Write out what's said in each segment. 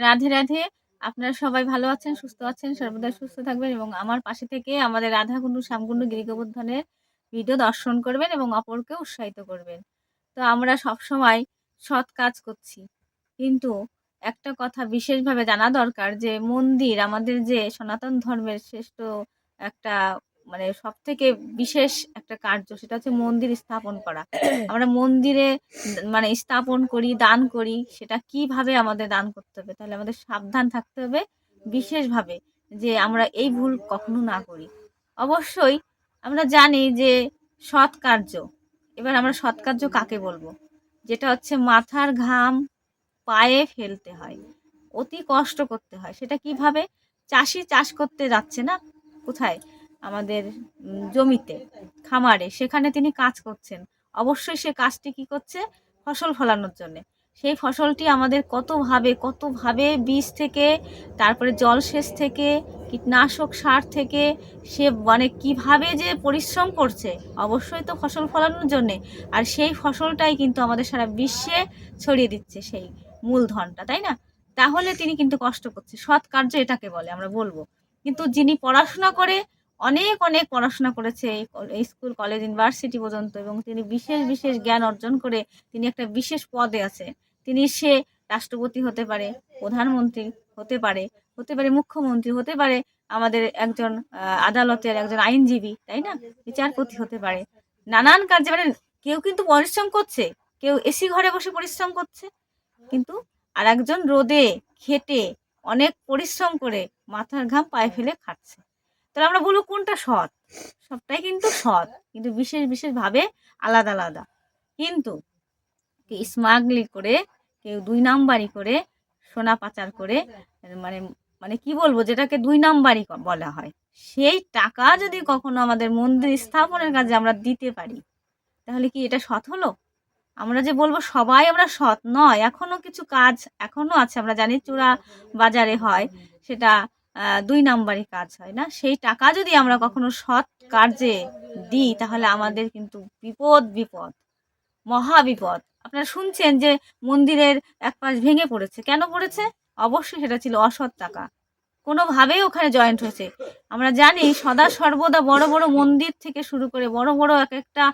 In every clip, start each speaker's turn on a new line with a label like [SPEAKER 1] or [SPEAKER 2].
[SPEAKER 1] রাধে রাধে। আপনারা সবাই ভালো আছেন, সুস্থ আছেন সর্বদা সুস্থ থাকবেন এবং আমার পাশে থেকে আমাদের রাধা রাধাকুণ্ডু, শ্যামকুণ্ডু গিরিগোবর্ধনের ভিডিও দর্শন করবেন এবং অপরকে উৎসাহিত করবেন। তো আমরা সব সময় সৎ কাজ করছি। কিন্তু একটা কথা বিশেষভাবে জানা দরকার যে, মন্দির আমাদের যে সনাতন ধর্মের শ্রেষ্ঠ একটা মানে সব থেকে বিশেষ একটা কার্য সেটা হচ্ছে মন্দির স্থাপন করা। আমরা মন্দিরে মানে স্থাপন করি, দান করি, সেটা কীভাবে আমাদের দান করতে হবে? তাহলে আমাদের সাবধান থাকতে হবে বিশেষভাবে যে আমরা এই ভুল কখনো না করি। অবশ্যই আমরা জানি যে সৎ কার্য, এবার আমরা সৎ কার্য কাকে বলব? যেটা হচ্ছে মাথার ঘাম পায়ে ফেলতে হয়, অতি কষ্ট করতে হয়। সেটা কীভাবে? চাষি চাষ করতে যাচ্ছে না? কোথায়? আমাদের জমিতে, খামারে, সেখানে তিনি কাজ করছেন। অবশ্যই সে কাজটি কি করছে? ফসল ফলানোর জন্য। সেই ফসলটি আমাদের কতভাবে কতভাবে বীজ থেকে, তারপরে জলসেচ থেকে, কীটনাশক সার থেকে, সে মানে কীভাবে যে পরিশ্রম করছে, অবশ্যই তো ফসল ফলানোর জন্যে। আর সেই ফসলটাই কিন্তু আমাদের সারা বিশ্বে ছড়িয়ে দিচ্ছে সেই মূলধনটা, তাই না? তাহলে তিনি কিন্তু কষ্ট করছে। সৎ কার্য এটাকে বলে, আমরা বলব। কিন্তু যিনি পড়াশোনা করে অনেক অনেক পড়াশোনা করেছে এই স্কুল, কলেজ, ইউনিভার্সিটি পর্যন্ত এবং তিনি বিশেষ বিশেষ জ্ঞান অর্জন করে তিনি একটা বিশেষ পদে আছে। তিনি সে রাষ্ট্রপতি হতে পারে, প্রধানমন্ত্রী হতে পারে হতে পারে মুখ্যমন্ত্রী, হতে পারে আমাদের একজন আদালতের একজন আইনজীবী, তাই না? বিচারপতি হতে পারে। নানান কাজে মানে কেউ কিন্তু পরিশ্রম করছে, কেউ এসি ঘরে বসে পরিশ্রম করছে, কিন্তু আর একজন রোদে, খেটে অনেক পরিশ্রম করে মাথার ঘাম পায়ে ফেলে খাচ্ছে। তাহলে আমরা বলব কোনটা সৎ? সবটাই কিন্তু সৎ, কিন্তু বিশেষ বিশেষভাবে আলাদা আলাদা। কিন্তু স্মাগলি করে, কেউ দুই নাম্বারি করে, সোনা পাচার করে মানে মানে কি বলব, যেটাকে দুই নাম্বারি ক- বলা হয়। সেই টাকা যদি কখনো আমাদের মন্দির স্থাপনের কাজে আমরা দিতে পারি, তাহলে কি এটা সৎ হলো? আমরা যে বলব সবাই আমরা সৎ নয়, এখনও কিছু কাজ এখনও আছে, আমরা জানি চূড়া বাজারে হয়, সেটা দুই নাম্বারই কাজ হয় না? সেই টাকা যদি আমরা কখনো সৎ কার্যে দিই, তাহলে আমাদের কিন্তু বিপদ বিপদ, মহা বিপদ। আপনারা শুনছেন যে মন্দিরের এক পাশ ভেঙে পড়েছে। কেন পড়েছে? অবশ্যই সেটা ছিল অসৎ টাকা। কোনোভাবেই ওখানে জয়েন্ট হয়েছে। আমরা জানি সদা সর্বদা বড় বড় মন্দির থেকে শুরু করে বড় বড় এক একটা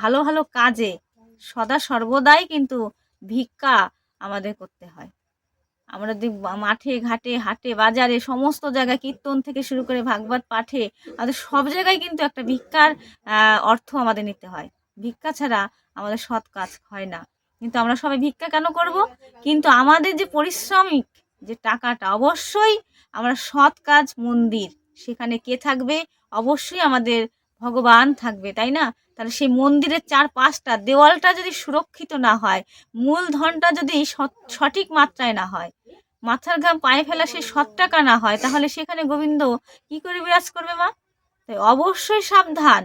[SPEAKER 1] ভালো ভালো কাজে সদা সর্বদাই কিন্তু ভিক্ষা আমাদের করতে হয়। আমরা মাঠে, ঘাটে, হাটে, বাজারে সমস্ত জায়গায় কীর্তন থেকে শুরু করে ভাগবত পাঠে আমাদের সব জায়গায় কিন্তু একটা ভিক্ষার অর্থ আমাদের নিতে হয়। ভিক্ষা ছাড়া আমাদের সৎ কাজ হয় না। কিন্তু আমরা সবাই ভিক্ষা কেন করব? কিন্তু আমাদের যে পরিশ্রমিক, যে টাকাটা অবশ্যই আমরা সৎ কাজ, মন্দির, সেখানে কে থাকবে? অবশ্যই আমাদের ভগবান থাকবে, তাই না? তাহলে সেই মন্দিরের চার পাঁচটা দেওয়ালটা যদি সুরক্ষিত না হয়, মূলধনটা যদি সঠিক মাত্রায় না হয়, মাথার ঘাম পায়ে ফেলা সে সৎ টাকা না হয়, তাহলে সেখানে গোবিন্দ কি করে বিরাজ করবে মা? তাই অবশ্যই সাবধান।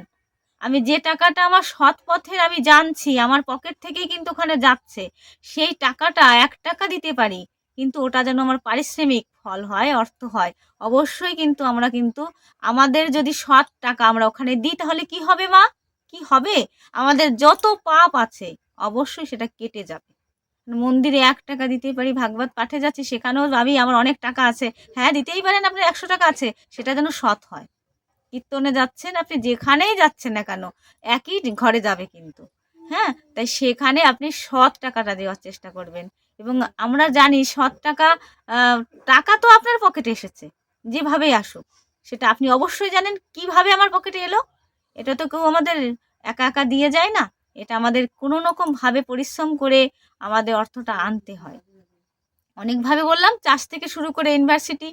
[SPEAKER 1] আমি যে টাকাটা আমার সৎ পথের আমি জানছি, আমার পকেট থেকেই কিন্তু ওখানে যাচ্ছে, সেই টাকাটা এক টাকা দিতে পারি। কিন্তু ওটা যেন আমার পারিশ্রমিক ফল হয়, অর্থ হয়। অবশ্যই কিন্তু আমরা কিন্তু আমাদের যদি সৎ টাকা আমরা ওখানে দিই, তাহলে কি হবে মা? কি হবে? আমাদের যত পাপ আছে, অবশ্যই সেটা কেটে যাবে। মন্দিরে এক টাকা দিতেই পারি, ভাগবত পাঠে যাচ্ছি, সেখানেও ভাবি আমার অনেক টাকা আছে। হ্যাঁ দিতেই পারেন আপনার একশো টাকা আছে, সেটা যেন সৎ হয়। কীর্তনে যাচ্ছেন আপনি, যেখানেই যাচ্ছেন না কেন, একই ঘরে যাবে কিন্তু। হ্যাঁ তাই সেখানে আপনি সৎ টাকাটা দেওয়ার চেষ্টা করবেন। এবং আমরা জানি সৎ টাকা টাকা তো আপনার পকেটে এসেছে, যেভাবেই আসুক। সেটা আপনি অবশ্যই জানেন কীভাবে আমার পকেটে এলো। এটা তো কেউ আমাদের একা একা দিয়ে যায় না। এটা আমাদের কোনো রকম ভাবে পরিশ্রম করে আমাদের অর্থটা আনতে হয়। অনেকভাবে বললাম, চাষ থেকে শুরু করে ইউনিভার্সিটি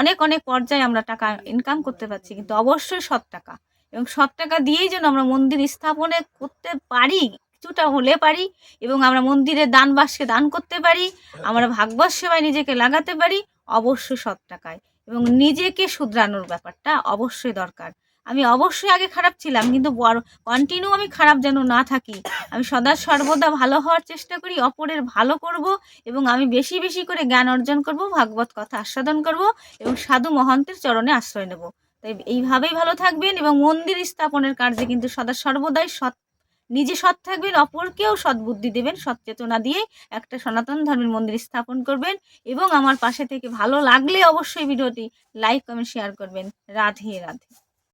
[SPEAKER 1] অনেক অনেক পর্যায়ে আমরা টাকা ইনকাম করতে পারছি, কিন্তু অবশ্যই সৎ টাকা। এবং সৎ টাকা দিয়েই যেন আমরা মন্দির স্থাপনে করতে পারি। কিছুটা হলে পারি এবং আমরা মন্দিরে দান বাক্সে দান করতে পারি, আমরা ভাগবত সেবায় নিজেকে লাগাতে পারি, অবশ্যই সৎ টাকায়। এবং নিজেকে শুধরানোর ব্যাপারটা অবশ্যই দরকার। আমি অবশ্যই আগে খারাপ ছিলাম, কিন্তু কন্টিনিউ আমি খারাপ যেন না থাকি। আমি সদা সর্বদা ভালো হওয়ার চেষ্টা করি, অপরের ভালো করব এবং আমি বেশি বেশি করে জ্ঞান অর্জন করব, ভাগবত কথা আস্বাদন করব এবং সাধু মহন্তের চরণে আশ্রয় নেব। তাই এইভাবেই ভালো থাকবেন এবং মন্দির স্থাপনের কার্যে কিন্তু সদা সর্বদাই সৎ নিজে সৎ থাকবেন, অপরকেও সদ্বুদ্ধি দেবেন সচেতনা দিয়ে একটা সনাতন ধর্মের মন্দির স্থাপন করবেন এবং আমার পাশে থেকে ভালো লাগলে অবশ্যই ভিডিওটি লাইক কমেন্ট শেয়ার করবেন। রাধে রাধে।